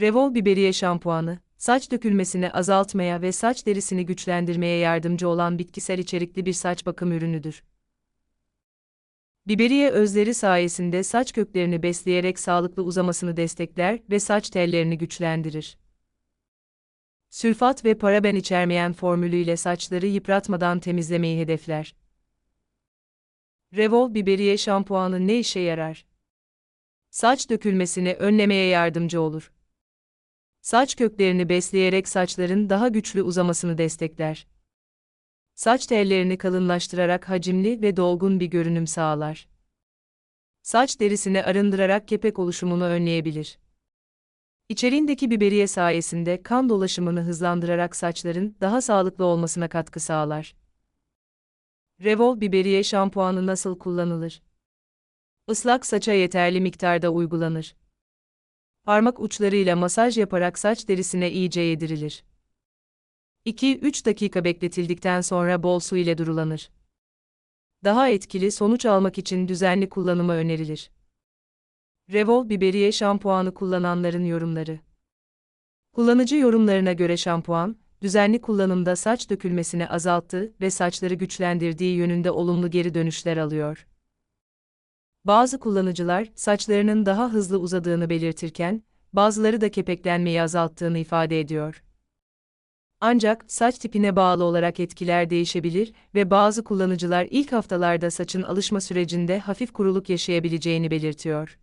Revol biberiye şampuanı, saç dökülmesini azaltmaya ve saç derisini güçlendirmeye yardımcı olan bitkisel içerikli bir saç bakım ürünüdür. Biberiye özleri sayesinde saç köklerini besleyerek sağlıklı uzamasını destekler ve saç tellerini güçlendirir. Sülfat ve paraben içermeyen formülüyle saçları yıpratmadan temizlemeyi hedefler. Revol biberiye şampuanı ne işe yarar? Saç dökülmesini önlemeye yardımcı olur. Saç köklerini besleyerek saçların daha güçlü uzamasını destekler. Saç tellerini kalınlaştırarak hacimli ve dolgun bir görünüm sağlar. Saç derisini arındırarak kepek oluşumunu önleyebilir. İçeriğindeki biberiye sayesinde kan dolaşımını hızlandırarak saçların daha sağlıklı olmasına katkı sağlar. Revol biberiye şampuanı nasıl kullanılır? Islak saça yeterli miktarda uygulanır. Parmak uçlarıyla masaj yaparak saç derisine iyice yedirilir. 2-3 dakika bekletildikten sonra bol su ile durulanır. Daha etkili sonuç almak için düzenli kullanımı önerilir. Revol biberiye şampuanı kullananların yorumları. Kullanıcı yorumlarına göre şampuan, düzenli kullanımda saç dökülmesini azalttı ve saçları güçlendirdiği yönünde olumlu geri dönüşler alıyor. Bazı kullanıcılar saçlarının daha hızlı uzadığını belirtirken, bazıları da kepeklenmeyi azalttığını ifade ediyor. Ancak saç tipine bağlı olarak etkiler değişebilir ve bazı kullanıcılar ilk haftalarda saçın alışma sürecinde hafif kuruluk yaşayabileceğini belirtiyor.